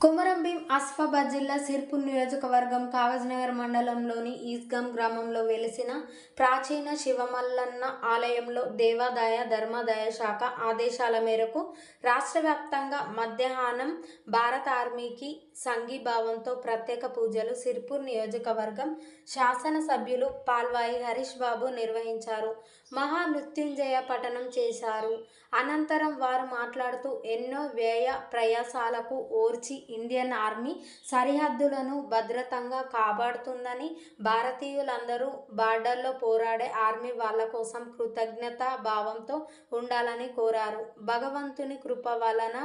కొమరంభీం ఆసిఫాబాద్ జిల్లా సిర్పూర్ నియోజకవర్గం కాగజ్నగర్ మండలంలోని ఈస్గాం గ్రామంలో వెలిసిన ప్రాచీన శివమల్లన్న ఆలయంలో దేవాదాయ ధర్మాదాయ శాఖ ఆదేశాల మేరకు రాష్ట్ర వ్యాప్తంగా మధ్యాహ్నం భారత ఆర్మీకి సంఘీభావంతో ప్రత్యేక పూజలు సిర్పూర్ నియోజకవర్గం శాసనసభ్యులు పాల్వాయి హరీష్ బాబు నిర్వహించారు. మహామృత్యుంజయ పఠనం చేశారు. అనంతరం వారు మాట్లాడుతూ ఎన్నో వ్యయ ప్రయాసాలకు ఓర్చి ఇండియన్ ఆర్మీ సరిహద్దులను భద్రతంగా కాపాడుతుందని భారతీయులందరూ బార్డర్లో పోరాడే ఆర్మీ వాళ్ళ కోసం కృతజ్ఞత భావంతో ఉండాలని కోరారు. భగవంతుని కృప వలన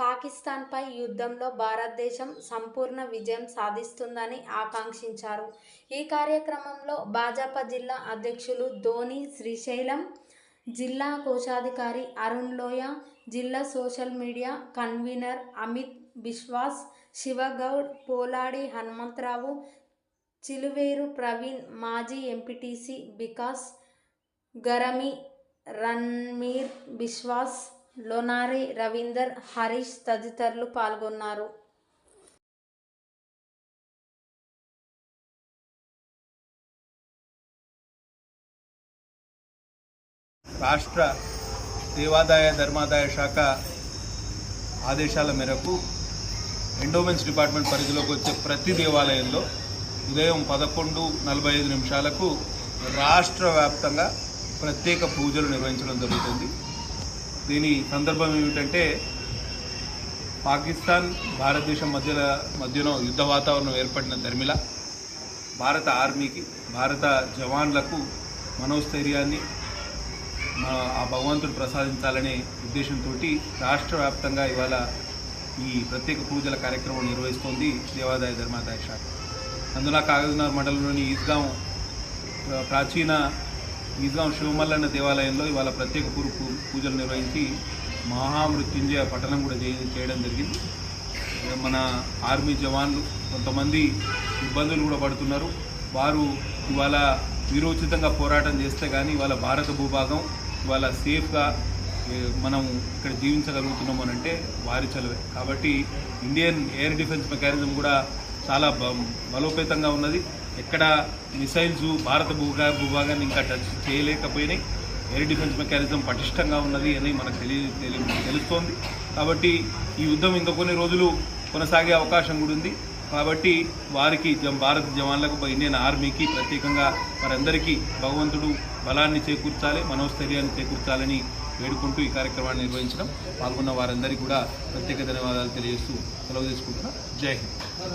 పాకిస్తాన్పై యుద్ధంలో భారతదేశం సంపూర్ణ విజయం సాధిస్తుందని ఆకాంక్షించారు. ఈ కార్యక్రమంలో భాజపా జిల్లా అధ్యక్షులు ధోని శ్రీశైలం జిల్లా కోశాధికారి అరుణ్ లోయ జిల్లా social media convener Amit Biswas Shivagoud Poladi Hanumantharao Chiluveru Praveen మాజీ ఎంపీటీసీ వికాస్ గరమి రణ్మీర్ బిశ్వాస్ లోనారి రవీందర్ హరీష్ తదితరులు పాల్గొన్నారు. రాష్ట్ర దేవాదాయ ధర్మాదాయ శాఖ ఆదేశాల మేరకు ఎండోమెంట్స్ డిపార్ట్మెంట్ పరిధిలోకి వచ్చే ప్రతి దేవాలయంలో ఉదయం పదకొండు నలభై ఐదు నిమిషాలకు రాష్ట్ర వ్యాప్తంగా ప్రత్యేక పూజలు నిర్వహించడం జరుగుతుంది. దీని సందర్భం ఏమిటంటే పాకిస్తాన్ భారతదేశం మధ్యలో మధ్యలో యుద్ధ వాతావరణం ఏర్పడిన ధర్మిల భారత ఆర్మీకి భారత జవాన్లకు మనోస్థైర్యాన్ని ఆ భగవంతుడు ప్రసాదించాలనే ఉద్దేశంతో రాష్ట్ర వ్యాప్తంగా ఇవాళ ఈ ప్రత్యేక పూజల కార్యక్రమం నిర్వహిస్తోంది దేవాదాయ ధర్మాదాయ శాఖ. అందులో కాగజ్నగర్ మండలంలోని ఈద్గాం ప్రాచీన ఈద్గాం శివమల్లన్న దేవాలయంలో ఇవాళ ప్రత్యేక పూరు పూ- పూజలు నిర్వహించి మహామృత్యుంజయ పఠనం కూడా చేయ- చేయడం జరిగింది. మన ఆర్మీ జవాన్లు కొంతమంది ఇబ్బందులు కూడా పడుతున్నారు. వారు ఇవాళ వీరోచితంగా పోరాటం చేస్తే కానీ ఇవాళ భారత భూభాగం ఇవాళ సేఫ్గా మనం ఇక్కడ జీవించగలుగుతున్నాం అని అంటే వారి చలవే. కాబట్టి ఇండియన్ ఎయిర్ డిఫెన్స్ మెకానిజం కూడా చాలా బ బలోపేతంగా ఉన్నది. ఎక్కడ మిసైల్స్ భారత భూభా భూభాగాన్ని ఇంకా టచ్ చేయలేకపోయినాయి. ఎయిర్ డిఫెన్స్ మెకానిజం పటిష్టంగా ఉన్నది అని మనకు తెలియ తెలుస్తోంది. కాబట్టి ఈ యుద్ధం ఇంకా కొన్ని రోజులు కొనసాగే అవకాశం కూడా ఉంది. కాబట్టి వారికి భారత జవాన్లకు ఇండియన్ ఆర్మీకి ప్రత్యేకంగా వారందరికీ భగవంతుడు బలాన్ని చేకూర్చాలి మనోస్థైర్యాన్ని చేకూర్చాలని వేడుకుంటూ ఈ కార్యక్రమాన్ని నిర్వహించడం. పాల్గొన్న వారందరికీ కూడా ప్రత్యేక ధన్యవాదాలు తెలియజేస్తూ సెలవు తీసుకుంటున్నాం. జై హింద్.